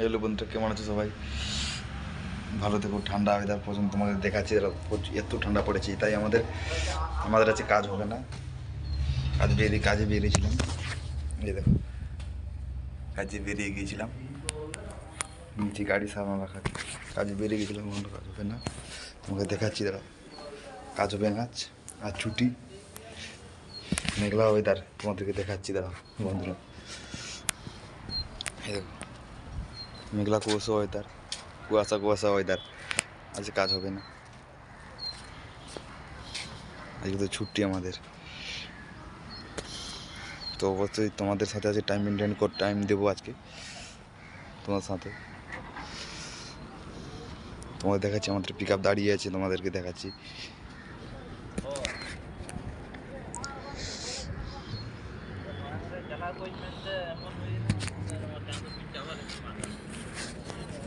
Hello বন্ধুরা, কেমন আছো সবাই? ভালো থেকো, ঠান্ডা ওয়েদার পর্যন্ত তোমাদের দেখাচ্ছি এত ঠান্ডা পড়েছে, তাই আমাদের আমাদের আছে কাজ হবে না। কাজ বেরিয়ে, কাজে বেরিয়েছিলাম। এই দেখো, কাজে বেরিয়ে গিয়েছিলাম। নিচে গাড়ি সামনে রাখা। কাজে বেরিয়ে গেছিলাম কোনো কাজ হবে না। তোমাকে দেখাচ্ছি দাঁড়া কাজ হবে আজ আর ছুটি। মেঘলা ওয়েদার তোমাদেরকে দেখাচ্ছি দাঁড়া বন্ধুরা। এই দেখো। মেঘলা কুয়াশা ওয়েদার কুয়াশা কুয়াশা ওয়েদার আজ কাজ হবে না। আজকে তো ছুটি আমাদের। তো অবশ্যই তোমাদের সাথে আজকে টাইম মেনটেন কর টাইম দেবো আজকে। তোমার সাথে। তোমাদের দেখাচ্ছি, আমাদের পিক আপ দাঁড়িয়ে আছে, তোমাদেরকে দেখাচ্ছি।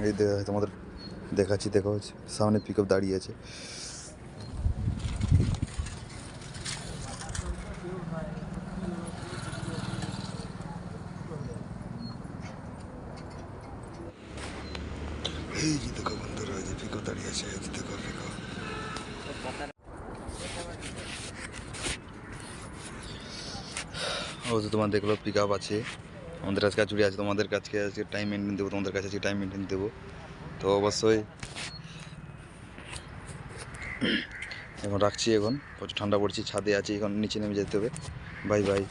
এই তোমাদের দেখাচ্ছি, দেখো সামনে পিক দাঁড়িয়ে আছে। এই যে দেখো বন্ধুরা যে দাঁড়িয়ে আছে দেখো তোমার দেখল পিক আপ আছে। আমাদের আজকে চুরি আছে, তোমাদের কাছে আজকে টাইম মেনটেন দেবো, তোমাদের কাছে আজকে টাইম মেনটেন দেবো। তো অবশ্যই এখন রাখছি এখন, প্রচুর ঠান্ডা পড়ছি, ছাদে আছি, এখন নিচে নেমে যেতে হবে। Bye bye